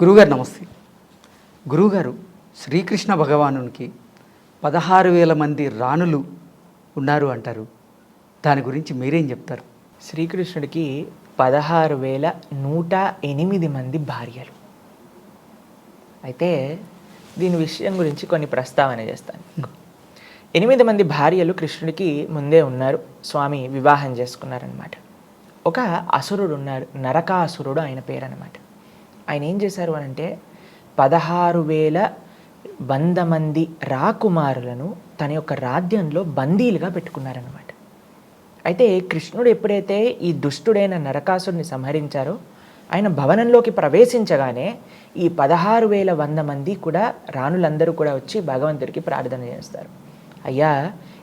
గురుగారు నమస్తే. గురువుగారు శ్రీకృష్ణ భగవానునికి పదహారు వేల మంది రాణులు ఉన్నారు అంటారు. దాని గురించి మీరేం చెప్తారు? శ్రీకృష్ణుడికి పదహారు వేల నూట ఎనిమిది మంది భార్యలు. అయితే దీని విషయం గురించి కొన్ని ప్రస్తావన చేస్తాను ఎనిమిది మంది భార్యలు కృష్ణుడికి ముందే ఉన్నారు. స్వామి వివాహం చేసుకున్నారనమాట ఒక అసురుడు ఉన్నారు నరకాసురుడు ఆయన పేరు అనమాట ఆయన ఏం చేశారు అని అంటే పదహారు వేల వంద మంది రాకుమారులను తన యొక్క రాజ్యంలో బందీలుగా పెట్టుకున్నారనమాట అయితే కృష్ణుడు ఎప్పుడైతే ఈ దుష్టుడైన నరకాసుడిని సంహరించారో ఆయన భవనంలోకి ప్రవేశించగానే ఈ పదహారు వేల వంద మంది కూడా రాణులందరూ కూడా వచ్చి భగవంతుడికి ప్రార్థన చేస్తారు. అయ్యా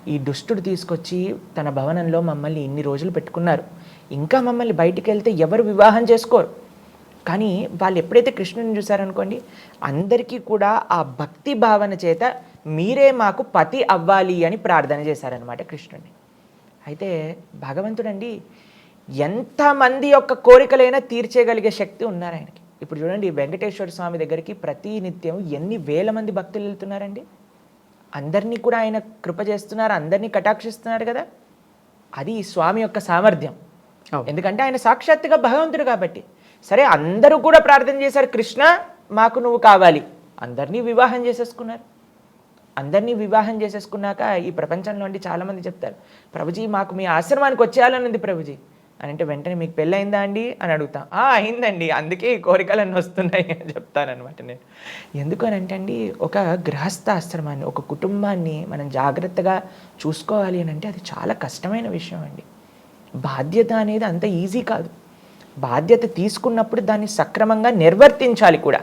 ఈ దుష్టుడు తీసుకొచ్చి తన భవనంలో మమ్మల్ని ఇన్ని రోజులు పెట్టుకున్నారు. ఇంకా మమ్మల్ని బయటికి వెళ్తే ఎవరు వివాహం చేసుకోరు? కానీ వాళ్ళు ఎప్పుడైతే కృష్ణుని చూసారనుకోండి అందరికీ కూడా ఆ భక్తి భావన చేత మీరే మాకు పతి అవ్వాలి అని ప్రార్థన చేశారనమాట కృష్ణుడిని. అయితే భగవంతుడండి ఎంతమంది యొక్క కోరికలైనా తీర్చేయగలిగే శక్తి ఉన్నారు ఆయనకి. ఇప్పుడు చూడండి వెంకటేశ్వర స్వామి దగ్గరికి ప్రతి నిత్యం ఎన్ని వేల మంది భక్తులు వెళ్తున్నారండి? అందరినీ కూడా ఆయన కృప చేస్తున్నారు అందరినీ కటాక్షిస్తున్నారు కదా? అది స్వామి యొక్క సామర్థ్యం. ఎందుకంటే ఆయన సాక్షాత్తుగా భగవంతుడు కాబట్టి. సరే అందరూ కూడా ప్రార్థన చేశారు కృష్ణ మాకు నువ్వు కావాలి. అందరినీ వివాహం చేసేసుకున్నారు. అందరినీ వివాహం చేసేసుకున్నాక ఈ ప్రపంచంలో అండి చాలామంది చెప్తారు ప్రభుజీ మాకు మీ ఆశ్రమానికి వచ్చేయాలని ఉంది ప్రభుజీ. అని అంటే వెంటనే మీకు పెళ్ళయిందా అండి? అని అడుగుతాం అయిందండి అందుకే ఈ కోరికలన్నీ వస్తున్నాయి అని చెప్తానమాట నేను. ఎందుకనంటే అండి ఒక గృహస్థ ఆశ్రమాన్ని ఒక కుటుంబాన్ని మనం జాగ్రత్తగా చూసుకోవాలి అని అంటే అది చాలా కష్టమైన విషయం అండి. బాధ్యత అనేది అంత ఈజీ కాదు. బాధ్యత తీసుకున్నప్పుడు దాన్ని సక్రమంగా నిర్వర్తించాలి కూడా.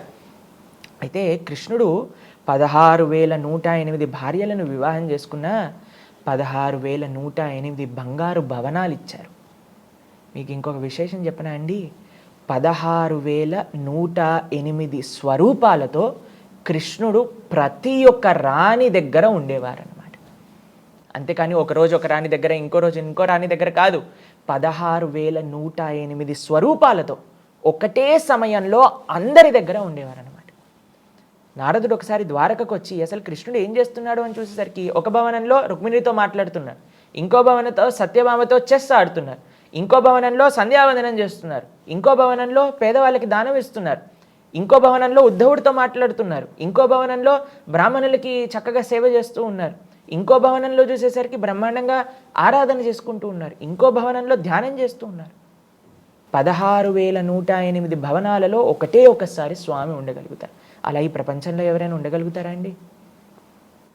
అయితే కృష్ణుడు పదహారు వేల నూట ఎనిమిది భార్యలను వివాహం చేసుకున్న పదహారు వేల నూట ఎనిమిది బంగారు భవనాలు ఇచ్చారు. మీకు ఇంకొక విశేషం చెప్పనా అండి? పదహారు వేల నూట ఎనిమిది స్వరూపాలతో కృష్ణుడు ప్రతి ఒక్క రాణి దగ్గర ఉండేవారనమాట అంతేకాని ఒక రోజు ఒక రాణి దగ్గర ఇంకో రోజు ఇంకో రాణి దగ్గర కాదు. పదహారు వేల నూట ఎనిమిది స్వరూపాలతో ఒకటే సమయంలో అందరి దగ్గర ఉండేవారనమాట నారదుడు ఒకసారి ద్వారకకు వచ్చి అసలు కృష్ణుడు ఏం చేస్తున్నాడు అని చూసేసరికి ఒక భవనంలో రుక్మిణితో మాట్లాడుతున్నారు. ఇంకో భవనంతో సత్యభామతో చెస్ ఆడుతున్నారు. ఇంకో భవనంలో సంధ్యావందనం చేస్తున్నారు. ఇంకో భవనంలో పేదవాళ్ళకి దానం ఇస్తున్నారు. ఇంకో భవనంలో ఉద్ధవుడితో మాట్లాడుతున్నారు. ఇంకో భవనంలో బ్రాహ్మణులకి చక్కగా సేవ చేస్తూ ఉన్నారు. ఇంకో భవనంలో చూసేసరికి బ్రహ్మాండంగా ఆరాధన చేసుకుంటూ ఉన్నారు. ఇంకో భవనంలో ధ్యానం చేస్తూ ఉన్నారు. పదహారు వేల నూట ఎనిమిది భవనాలలో ఒకటే ఒకసారి స్వామి ఉండగలుగుతారు. అలా ఈ ప్రపంచంలో ఎవరైనా ఉండగలుగుతారా అండి?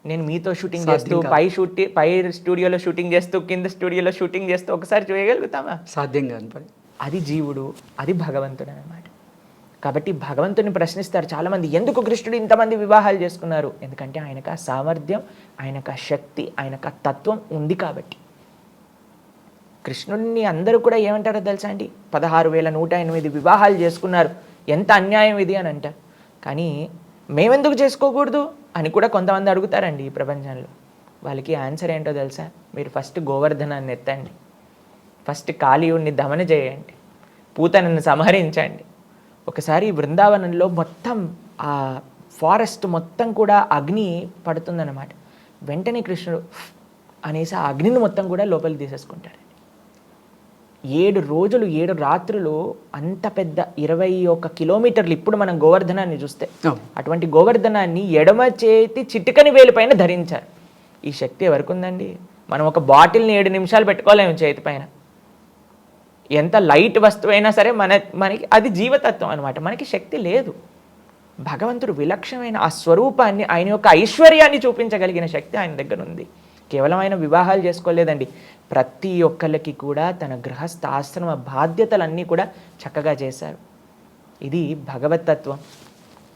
నేను మీతో షూటింగ్ చేస్తూ పై షూటింగ్ పై స్టూడియోలో షూటింగ్ చేస్తూ కింద స్టూడియోలో షూటింగ్ చేస్తూ ఒకసారి చేయగలుగుతామా? సాధ్యం కాని పని అది జీవుడు అది భగవంతుడు అనమాట కాబట్టి భగవంతుని ప్రశ్నిస్తారు చాలామంది ఎందుకు కృష్ణుడు ఇంతమంది వివాహాలు చేసుకున్నారు? ఎందుకంటే ఆయనకు ఆ సామర్థ్యం ఆయనకు ఆ శక్తి ఆయనకు ఆ తత్వం ఉంది కాబట్టి. కృష్ణుడిని అందరూ కూడా ఏమంటారో తెలుసా అండి? పదహారు వేల నూట ఎనిమిది వివాహాలు చేసుకున్నారు. ఎంత అన్యాయం ఇది అని అంటారు. కానీ మేమెందుకు చేసుకోకూడదు అని కూడా కొంతమంది అడుగుతారండి ఈ ప్రపంచంలో. వాళ్ళకి ఆన్సర్ ఏంటో తెలుసా? మీరు ఫస్ట్ గోవర్ధనాన్ని ఎత్తండి. ఫస్ట్ కాళీయుడిని దమన చేయండి. పూతనని సంహరించండి. ఒకసారి బృందావనంలో మొత్తం ఆ ఫారెస్ట్ మొత్తం కూడా అగ్ని పడుతుందన్నమాట. వెంటనే కృష్ణుడు అనేసి ఆ అగ్నిని మొత్తం కూడా లోపలికి తీసేసుకుంటాడు. ఏడు రోజులు ఏడు రాత్రులు అంత పెద్ద ఇరవై ఒక కిలోమీటర్లు ఇప్పుడు మనం గోవర్ధనాన్ని చూస్తే. అటువంటి గోవర్ధనాన్ని ఎడమ చేతి చిటికని వేలు పైన ధరించారు. ఈ శక్తి ఎవరికి ఉందండి? మనం ఒక బాటిల్ని ఏడు నిమిషాలు పెట్టుకోలేము చేతి పైన. ఎంత లైట్ వస్తువు అయినా సరే మన మనకి అది జీవతత్వం అనమాట మనకి శక్తి లేదు. భగవంతుడు విలక్షణమైన ఆ స్వరూపాన్ని ఆయన యొక్క ఐశ్వర్యాన్ని చూపించగలిగిన శక్తి ఆయన దగ్గర ఉంది కేవలం ఆయన వివాహాలు చేసుకోలేదండి. ప్రతి ఒక్కరికి కూడా తన గృహస్థ ఆశ్రమ బాధ్యతలన్నీ కూడా చక్కగా చేశారు. ఇది భగవతత్వం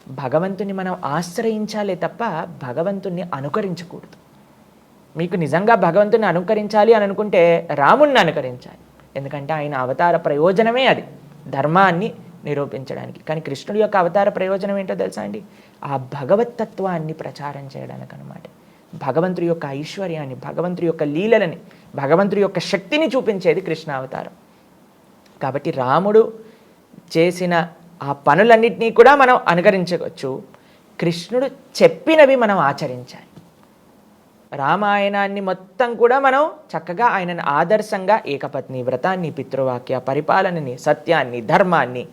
భగవంతుని మనం ఆశ్రయించాలే తప్ప భగవంతుణ్ణి అనుకరించకూడదు. మీకు నిజంగా భగవంతుని అనుకరించాలి అని అనుకుంటే రాముణ్ణి అనుకరించాలి. ఎందుకంటే ఆయన అవతార ప్రయోజనమే అది ధర్మాన్ని నిరూపించడానికి. కానీ కృష్ణుడి యొక్క అవతార ప్రయోజనం ఏంటో తెలుసా అండి? ఆ భగవతత్వాన్ని ప్రచారం చేయడానికి అనమాట భగవంతుడి యొక్క ఐశ్వర్యాన్ని భగవంతుడి యొక్క లీలలని భగవంతుడి యొక్క శక్తిని చూపించేది కృష్ణ అవతారం. కాబట్టి రాముడు చేసిన ఆ పనులన్నింటినీ కూడా మనం అనుకరించవచ్చు. కృష్ణుడు చెప్పినవి మనం ఆచరించాలి. రామాయణాన్ని మొత్తం కూడా మనం చక్కగా ఆయనను ఆదర్శంగా ఏకపత్ని వ్రతాన్ని పితృవాక్య పరిపాలనని సత్యాన్ని ధర్మాన్ని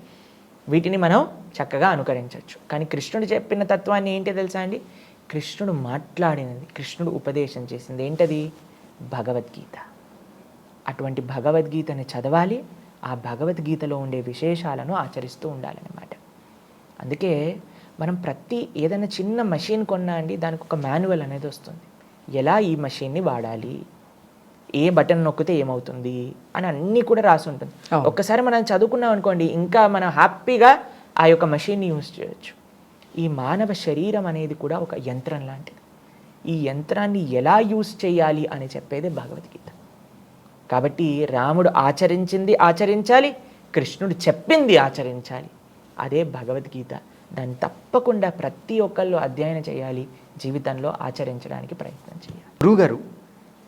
వీటిని మనం చక్కగా అనుకరించవచ్చు. కానీ కృష్ణుడు చెప్పిన తత్వాన్ని ఏంటి తెలుసా అండి? కృష్ణుడు మాట్లాడినది కృష్ణుడు ఉపదేశం చేసింది ఏంటది? భగవద్గీత. అటువంటి భగవద్గీతని చదవాలి ఆ భగవద్గీతలో ఉండే విశేషాలను ఆచరిస్తూ ఉండాలన్నమాట. అందుకే మనం ప్రతి ఏదైనా చిన్న మషిన్ కొన్నా అండి దానికి ఒక మాన్యువల్ అనేది వస్తుంది. ఎలా ఈ మషిన్ని వాడాలి? ఏ బటన్ నొక్కితే ఏమవుతుంది? అని అన్నీ కూడా రాసి ఉంటుంది. ఒక్కసారి మనం చదువుకున్నాం అనుకోండి ఇంకా మనం హ్యాపీగా ఆ యొక్క మషిన్ని యూజ్ చేయొచ్చు. ఈ మానవ శరీరం అనేది కూడా ఒక యంత్రం లాంటిది. ఈ యంత్రాన్ని ఎలా యూజ్ చేయాలి అని చెప్పేది భగవద్గీత. కాబట్టి రాముడు ఆచరించింది ఆచరించాలి కృష్ణుడు చెప్పింది ఆచరించాలి. అదే భగవద్గీత. దాన్ని తప్పకుండా ప్రతి ఒక్కళ్ళు అధ్యయనం చేయాలి జీవితంలో ఆచరించడానికి ప్రయత్నం చేయాలి. గురువుగారు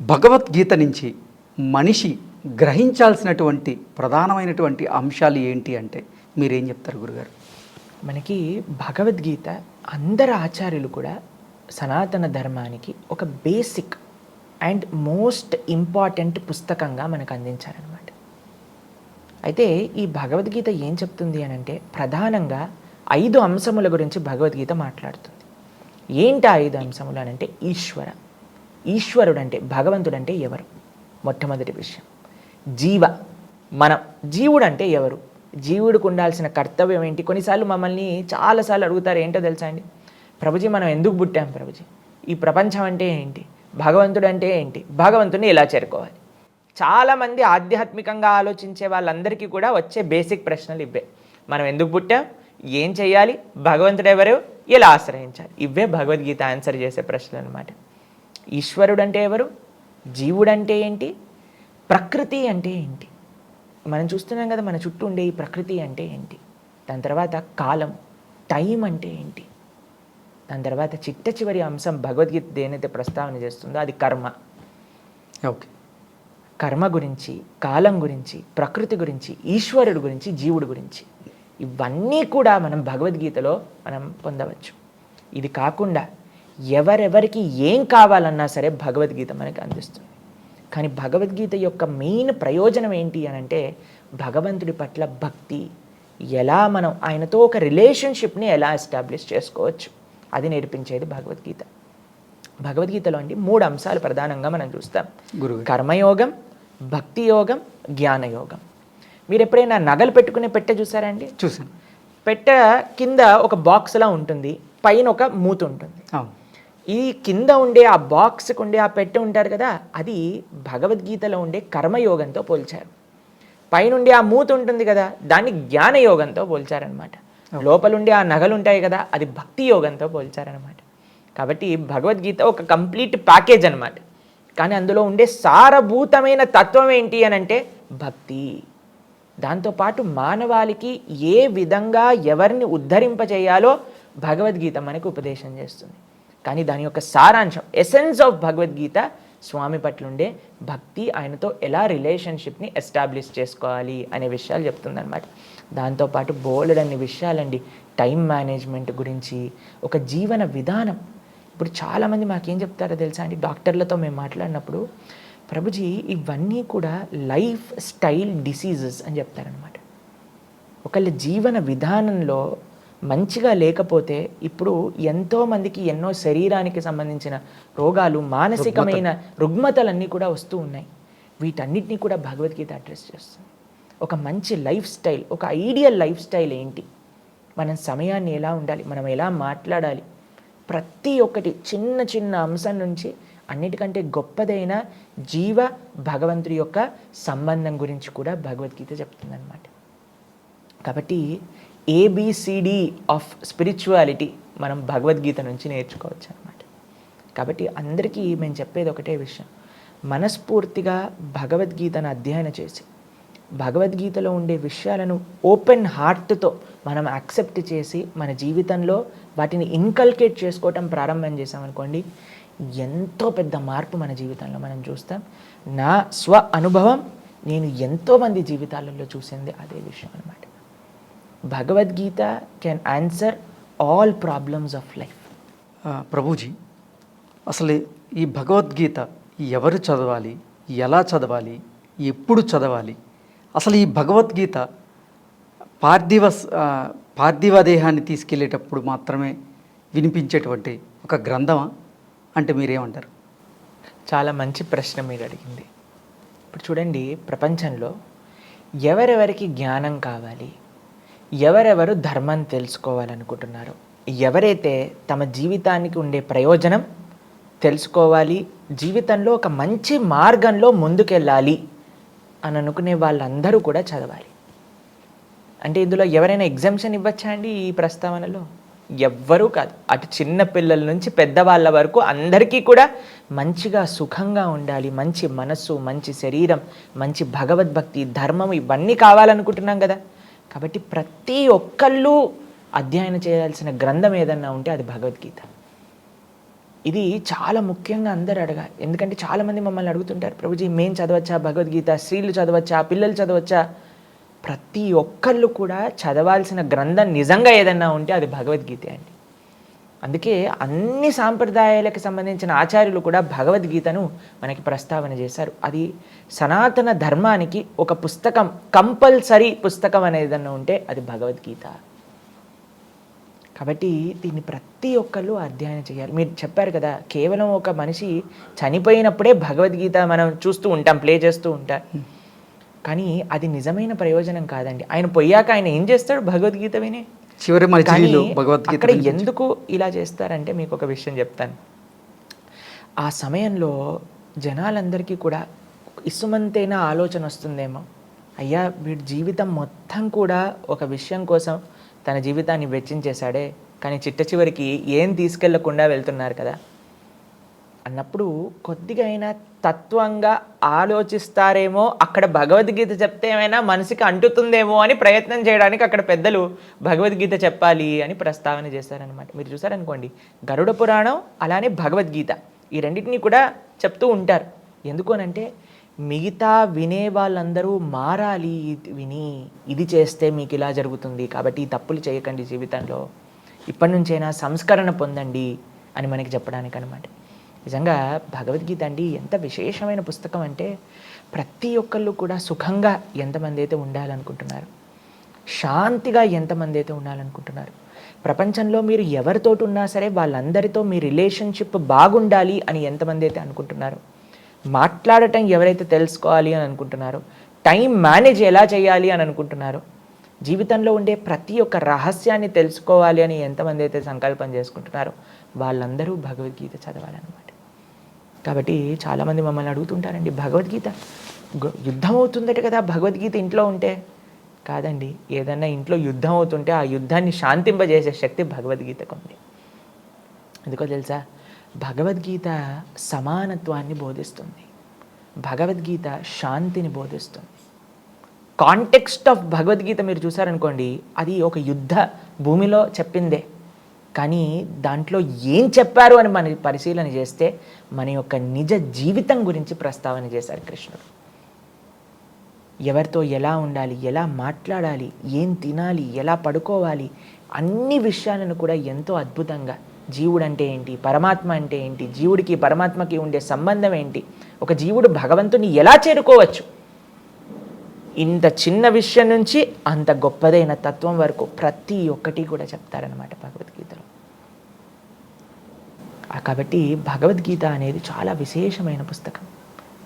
భగవద్గీత నుంచి మనిషి గ్రహించాల్సినటువంటి ప్రధానమైనటువంటి అంశాలు ఏంటి అంటే మీరేం చెప్తారు గురుగారు? మనకి భగవద్గీత అందరు ఆచార్యులు కూడా సనాతన ధర్మానికి ఒక బేసిక్ అండ్ మోస్ట్ ఇంపార్టెంట్ పుస్తకంగా మనకు అందించారనమాట అయితే ఈ భగవద్గీత ఏం చెప్తుంది అని అంటే ప్రధానంగా ఐదు అంశముల గురించి భగవద్గీత మాట్లాడుతుంది. ఏంటి ఆ ఐదు అంశములు అని అంటే ఈశ్వర. ఈశ్వరుడు అంటే భగవంతుడు అంటే ఎవరు? మొట్టమొదటి విషయం. జీవ. మనం జీవుడు అంటే ఎవరు? జీవుడికి ఉండాల్సిన కర్తవ్యం ఏంటి? కొన్నిసార్లు మమ్మల్ని చాలాసార్లు అడుగుతారు ఏంటో తెలుసా అండి? ప్రభుజీ మనం ఎందుకు పుట్టాం ప్రభుజీ? ఈ ప్రపంచం అంటే ఏంటి? భగవంతుడు అంటే ఏంటి? భగవంతుని ఎలా చేరుకోవాలి? చాలామంది ఆధ్యాత్మికంగా ఆలోచించే వాళ్ళందరికీ కూడా వచ్చే బేసిక్ ప్రశ్నలు ఇవ్వే మనం ఎందుకు పుట్టాం? ఏం చేయాలి భగవంతుడు ఎవరు ఎలా ఆశ్రయించాలి? ఇవే భగవద్గీత ఆన్సర్ చేసే ప్రశ్నలు అనమాట ఈశ్వరుడు అంటే ఎవరు? జీవుడు అంటే ఏంటి? ప్రకృతి అంటే ఏంటి? మనం చూస్తున్నాం కదా మన చుట్టూ ఉండే ఈ ప్రకృతి అంటే ఏంటి? దాని తర్వాత కాలం టైం అంటే ఏంటి? దాని తర్వాత చిట్ట చివరి అంశం భగవద్గీత దేనైతే ప్రస్తావన చేస్తుందో అది కర్మ. ఓకే. కర్మ గురించి కాలం గురించి ప్రకృతి గురించి ఈశ్వరుడు గురించి జీవుడు గురించి. ఇవన్నీ కూడా మనం భగవద్గీతలో మనం పొందవచ్చు. ఇది కాకుండా ఎవరెవరికి ఏం కావాలన్నా సరే భగవద్గీత మనకి అందిస్తుంది. కానీ భగవద్గీత యొక్క మెయిన్ ప్రయోజనం ఏంటి అని అంటే భగవంతుడి పట్ల భక్తి. ఎలా మనం ఆయనతో ఒక రిలేషన్షిప్ని ఎలా ఎస్టాబ్లిష్ చేసుకోవచ్చు? అది నేర్పించేది భగవద్గీత. భగవద్గీతలో అండి మూడు అంశాలు ప్రధానంగా మనం చూస్తాం. గురుగారు. కర్మయోగం భక్తి యోగం జ్ఞానయోగం. మీరు ఎప్పుడైనా నగలు పెట్టుకునే పెట్టె చూసారా అండి? చూసాను. పెట్టె కింద ఒక బాక్స్లా ఉంటుంది పైన ఒక మూత ఉంటుంది. ఈ కింద ఉండే ఆ బాక్స్కి ఉండే ఆ పెట్టె ఉంటారు కదా అది భగవద్గీతలో ఉండే కర్మయోగంతో పోల్చారు. పైనుండి ఆ మూత ఉంటుంది కదా దాన్ని జ్ఞానయోగంతో పోల్చారనమాట లోపల ఉండే ఆ నగలు ఉంటాయి కదా అది భక్తి యోగంతో పోల్చారనమాట కాబట్టి భగవద్గీత ఒక కంప్లీట్ ప్యాకేజ్ అన్నమాట కానీ అందులో ఉండే సారభూతమైన తత్వం ఏంటి అని అంటే భక్తి. దాంతోపాటు మానవాళికి ఏ విధంగా ఎవరిని ఉద్ధరింపచేయాలో భగవద్గీత మనకు ఉపదేశం చేస్తుంది. కానీ దాని యొక్క సారాంశం ఎసెన్స్ ఆఫ్ భగవద్గీత స్వామి పట్ల ఉండే భక్తి ఆయనతో ఎలా రిలేషన్షిప్ని ఎస్టాబ్లిష్ చేసుకోవాలి అనే విషయాలు చెప్తుందన్నమాట. దాంతోపాటు బోలెడన్ని విషయాలండి. టైం మేనేజ్మెంట్ గురించి ఒక జీవన విధానం. ఇప్పుడు చాలామంది మాకేం చెప్తారో తెలుసా అండి? డాక్టర్లతో మేము మాట్లాడినప్పుడు ప్రభుజీ ఇవన్నీ కూడా లైఫ్ స్టైల్ డిసీజెస్ అని చెప్తారనమాట ఒకళ్ళ జీవన విధానంలో మంచిగా లేకపోతే ఇప్పుడు ఎంతో మందికి ఎన్నో శరీరానికి సంబంధించిన రోగాలు మానసికమైన రుగ్మతలన్నీ కూడా వస్తూ ఉన్నాయి. వీటన్నిటిని కూడా భగవద్గీత అడ్రస్ చేస్తుంది. ఒక మంచి లైఫ్ స్టైల్ ఒక ఐడియల్ లైఫ్ స్టైల్ ఏంటి? మనం సమయాన్ని ఎలా ఉండాలి? మనం ఎలా మాట్లాడాలి? ప్రతి ఒక్కటి చిన్న చిన్న అంశం నుంచి అన్నిటికంటే గొప్పదైన జీవ భగవంతుడి యొక్క సంబంధం గురించి కూడా భగవద్గీత చెప్తుందన్నమాట. కాబట్టి ఏబిసిడి ఆఫ్ స్పిరిచువాలిటీ మనం భగవద్గీత నుంచి నేర్చుకోవచ్చు అనమాట కాబట్టి అందరికీ మేము చెప్పేది ఒకటే విషయం. మనస్ఫూర్తిగా భగవద్గీతను అధ్యయనం చేసి భగవద్గీతలో ఉండే విషయాలను ఓపెన్ హార్ట్తో మనం యాక్సెప్ట్ చేసి మన జీవితంలో వాటిని ఇన్కల్కేట్ చేసుకోవటం ప్రారంభం చేసామనుకోండి ఎంతో పెద్ద మార్పు మన జీవితంలో మనం చూస్తాం. నా స్వ అనుభవం నేను ఎంతోమంది జీవితాలలో చూసింది అదే విషయం అనమాట Bhagavad Gita can answer all problems of life Prabhuji అసలు ఈ భగవద్గీత ఎవరు చదవాలి ఎలా చదవాలి ఎప్పుడు చదవాలి? అసలు ఈ భగవద్గీత పార్థివ పార్థివ దేహాన్ని తీసుకెళ్ళేటప్పుడు మాత్రమే వినిపించేటువంటి ఒక గ్రంథమా? అంటే మీరేమంటారు? చాలా మంచి ప్రశ్న మీరు అడిగింది. ఇప్పుడు చూడండి ప్రపంచంలో ఎవరెవరికి జ్ఞానం కావాలి ఎవరెవరు ధర్మం తెలుసుకోవాలనుకుంటున్నారో ఎవరైతే తమ జీవితానికి ఉండే ప్రయోజనం తెలుసుకోవాలి జీవితంలో ఒక మంచి మార్గంలో ముందుకెళ్ళాలి అని అనుకునే వాళ్ళందరూ కూడా చదవాలి. అంటే ఇందులో ఎవరైనా ఎగ్జామ్షన్ ఇవ్వచ్చా అండి ఈ ప్రస్తావనలో? ఎవ్వరూ కాదు. అటు చిన్న పిల్లల నుంచి పెద్దవాళ్ళ వరకు అందరికీ కూడా మంచిగా సుఖంగా ఉండాలి. మంచి మనస్సు మంచి శరీరం మంచి భగవద్భక్తి ధర్మం ఇవన్నీ కావాలనుకుంటున్నాం కదా. కాబట్టి ప్రతి ఒక్కళ్ళు అధ్యయనం చేయాల్సిన గ్రంథం ఏదన్నా ఉంటే అది భగవద్గీత. ఇది చాలా ముఖ్యంగా అందరు అడగాలి. ఎందుకంటే చాలామంది మమ్మల్ని అడుగుతుంటారు ప్రభుజీ మేము చదవచ్చా? భగవద్గీత? స్త్రీలు చదవచ్చా? పిల్లలు చదవచ్చా? ప్రతి ఒక్కళ్ళు కూడా చదవాల్సిన గ్రంథం నిజంగా ఏదన్నా ఉంటే అది భగవద్గీత అండి. అందుకే అన్ని సాంప్రదాయాలకు సంబంధించిన ఆచార్యులు కూడా భగవద్గీతను మనకి ప్రస్తావన చేశారు. అది సనాతన ధర్మానికి ఒక పుస్తకం కంపల్సరీ పుస్తకం అనేది ఏదన్నా ఉంటే అది భగవద్గీత. కాబట్టి దీన్ని ప్రతి ఒక్కళ్ళు అధ్యయనం చేయాలి. మీరు చెప్పారు కదా కేవలం ఒక మనిషి చనిపోయినప్పుడే భగవద్గీత మనం చూస్తూ ఉంటాం ప్లే చేస్తూ ఉంటాం. కానీ అది నిజమైన ప్రయోజనం కాదండి. ఆయన పోయాక ఆయన ఏం చేస్తాడు? భగవద్గీత విని? చివరి భగవద్గీత అక్కడ. ఎందుకు ఇలా చేస్తారంటే మీకు ఒక విషయం చెప్తాను. ఆ సమయంలో జనాలందరికీ కూడా ఇసుమంతైన ఆలోచన వస్తుందేమో. అయ్యా వీడి జీవితం మొత్తం కూడా ఒక విషయం కోసం తన జీవితాన్ని వెచ్చించేశాడే. కానీ చిట్ట చివరికి ఏం తీసుకెళ్ళకుండా వెళ్తున్నారు కదా? అన్నప్పుడు కొద్దిగా అయినా తత్వంగా ఆలోచిస్తారేమో అక్కడ భగవద్గీత చెప్తే ఏమైనా మనసుకి అంటుతుందేమో అని ప్రయత్నం చేయడానికి అక్కడ పెద్దలు భగవద్గీత చెప్పాలి అని ప్రస్తావన చేశారనమాట మీరు చూసారనుకోండి గరుడ పురాణం అలానే భగవద్గీత ఈ రెండింటినీ కూడా చెప్తూ ఉంటారు. ఎందుకు అనంటే మిగతా వినే వాళ్ళందరూ మారాలి విని ఇది చేస్తే మీకు ఇలా జరుగుతుంది కాబట్టి ఈ తప్పులు చేయకండి జీవితంలో. ఇప్పటి నుంచైనా సంస్కరణ పొందండి అని మనకి చెప్పడానికి అనమాట నిజంగా భగవద్గీత అండి ఎంత విశేషమైన పుస్తకం అంటే ప్రతి ఒక్కళ్ళు కూడా సుఖంగా ఎంతమంది అయితే ఉండాలనుకుంటున్నారు శాంతిగా ఎంతమంది అయితే ఉండాలనుకుంటున్నారు ప్రపంచంలో మీరు ఎవరితోటి ఉన్నా సరే వాళ్ళందరితో మీ రిలేషన్షిప్ బాగుండాలి అని ఎంతమంది అయితే అనుకుంటున్నారు మాట్లాడటం ఎవరైతే తెలుసుకోవాలి అని అనుకుంటున్నారో టైం మేనేజ్ ఎలా చేయాలి అని అనుకుంటున్నారో జీవితంలో ఉండే ప్రతి ఒక్క రహస్యాన్ని తెలుసుకోవాలి అని ఎంతమంది అయితే సంకల్పం చేసుకుంటున్నారో వాళ్ళందరూ భగవద్గీత చదవాలన్నమాట. కాబట్టి చాలామంది మమ్మల్ని అడుగుతుంటారండి భగవద్గీత యుద్ధం అవుతుందట కదా భగవద్గీత ఇంట్లో ఉంటే. కాదండి ఏదన్నా ఇంట్లో యుద్ధం అవుతుంటే ఆ యుద్ధాన్ని శాంతింపజేసే శక్తి భగవద్గీతకు ఉంది. ఎందుకో తెలుసా? భగవద్గీత సమానత్వాన్ని బోధిస్తుంది. భగవద్గీత శాంతిని బోధిస్తుంది. కాంటెక్స్ట్ ఆఫ్ భగవద్గీత మీరు చూసారనుకోండి అది ఒక యుద్ధ భూమిలో చెప్పిందే. కానీ దాంట్లో ఏం చెప్పారు అని మన పరిశీలన చేస్తే మన యొక్క నిజ జీవితం గురించి ప్రస్తావన చేశారు కృష్ణుడు. ఎవరితో ఎలా ఉండాలి ఎలా మాట్లాడాలి ఏం తినాలి ఎలా పడుకోవాలి అన్ని విషయాలను కూడా ఎంతో అద్భుతంగా జీవుడు అంటే ఏంటి పరమాత్మ అంటే ఏంటి జీవుడికి పరమాత్మకి ఉండే సంబంధం ఏంటి ఒక జీవుడు భగవంతుని ఎలా చేరుకోవచ్చు ఇంత చిన్న విషయం నుంచి అంత గొప్పదైన తత్వం వరకు ప్రతి ఒక్కటి కూడా చెప్తారనమాట భగవద్గీతలో. కాబట్టి భగవద్గీత అనేది చాలా విశేషమైన పుస్తకం.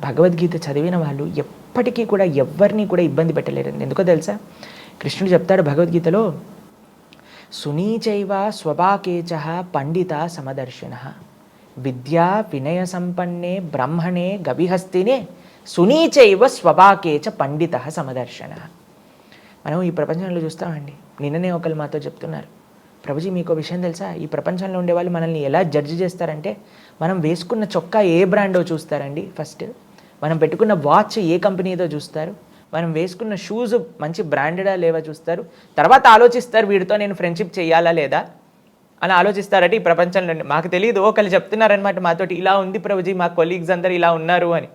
భగవద్గీత చదివిన వాళ్ళు ఎప్పటికీ కూడా ఎవరిని కూడా ఇబ్బంది పెట్టలేరు ఎందుకో తెలుసా? కృష్ణుడు చెప్తాడు భగవద్గీతలో సునీచైవ స్వభాకేచ పండిత సమదర్శిన. విద్యా వినయ సంపన్నే బ్రహ్మణే గవిహస్తినే సునీచైవ స్వభాకేచ పండిత సమదర్శన. మనం ఈ ప్రపంచంలో చూస్తామండి. నిన్ననే ఒకరు మాతో చెప్తున్నారు. ప్రభుజీ మీకు విషయం తెలుసా? ఈ ప్రపంచంలో ఉండేవాళ్ళు మనల్ని ఎలా జడ్జి చేస్తారంటే మనం వేసుకున్న చొక్కా ఏ బ్రాండో చూస్తారండి ఫస్ట్ మనం పెట్టుకున్న వాచ్ ఏ కంపెనీదో చూస్తారు. మనం వేసుకున్న షూస్ మంచి బ్రాండెడా లేవా చూస్తారు. తర్వాత ఆలోచిస్తారు వీడితో నేను ఫ్రెండ్షిప్ చేయాలా లేదా? అని ఆలోచిస్తారట ఈ ప్రపంచంలో మాకు తెలియదు ఒకళ్ళు చెప్తున్నారనమాట మాతోటి ఇలా ఉంది ప్రభుజీ మా కొలీగ్స్ అందరు ఇలా ఉన్నారు అని.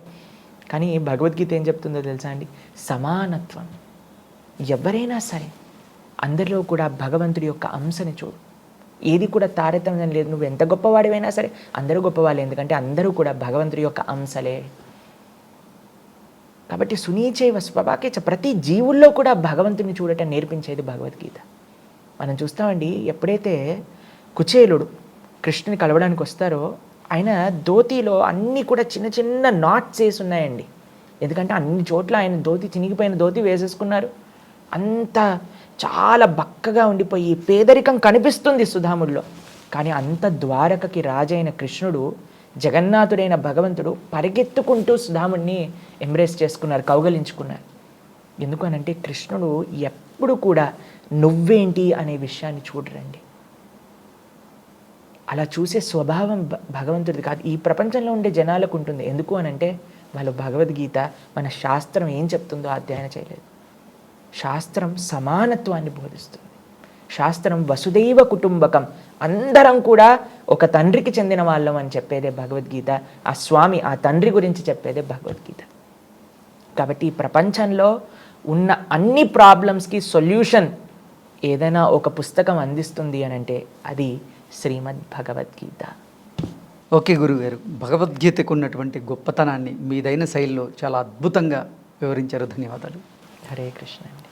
కానీ భగవద్గీత ఏం చెప్తుందో తెలుసా అండి? సమానత్వం. ఎవరైనా సరే అందరిలో కూడా భగవంతుడి యొక్క అంశని చూడు. ఏది కూడా తారతమ్యం లేదు. నువ్వు ఎంత గొప్పవాడివైనా సరే అందరూ గొప్పవాళ్ళే. ఎందుకంటే అందరూ కూడా భగవంతుడి యొక్క అంశలే. కాబట్టి సునీచైవ స్వభాకేచ ప్రతి జీవుల్లో కూడా భగవంతుని చూడటం నేర్పించేది భగవద్గీత. మనం చూస్తామండి ఎప్పుడైతే కుచేలుడు కృష్ణుని కలవడానికి వస్తారో ఆయన ధోతిలో అన్నీ కూడా చిన్న చిన్న నాట్స్ వేసి ఉన్నాయండి. ఎందుకంటే అన్ని చోట్ల ఆయన ధోతి చినిగిపోయిన ధోతి వేసేసుకున్నారు. అంత చాలా బక్కగా ఉండిపోయి పేదరికం కనిపిస్తుంది సుధాముడిలో. కానీ అంత ద్వారకకి రాజైన కృష్ణుడు జగన్నాథుడైన భగవంతుడు పరిగెత్తుకుంటూ సుధాముడిని ఎంబ్రేస్ చేసుకున్నారు కౌగలించుకున్నారు. ఎందుకు అనంటే కృష్ణుడు ఎప్పుడు కూడా నువ్వేంటి అనే విషయాన్ని చూడరండి. అలా చూసే స్వభావం భ- భగవంతుడిది కాదు. ఈ ప్రపంచంలో ఉండే జనాలకు ఉంటుంది. ఎందుకు అనంటే వాళ్ళు భగవద్గీత మన శాస్త్రం ఏం చెప్తుందో అధ్యయనం చేయలేదు. శాస్త్రం సమానత్వాన్ని బోధిస్తుంది. శాస్త్రం వసుదైవ కుటుంబకం. అందరం కూడా ఒక తండ్రికి చెందిన వాళ్ళం అని చెప్పేదే భగవద్గీత. ఆ స్వామి ఆ తండ్రి గురించి చెప్పేదే భగవద్గీత. కాబట్టి ఈ ప్రపంచంలో ఉన్న అన్ని ప్రాబ్లమ్స్కి సొల్యూషన్ ఏదైనా ఒక పుస్తకం అందిస్తుంది అని అంటే అది శ్రీమద్ భగవద్గీత ఓకే గురుగారు భగవద్గీతకు ఉన్నటువంటి గొప్పతనాన్ని మీదైన శైలిలో చాలా అద్భుతంగా వివరించారు. ధన్యవాదాలు. హరే కృష్ణ.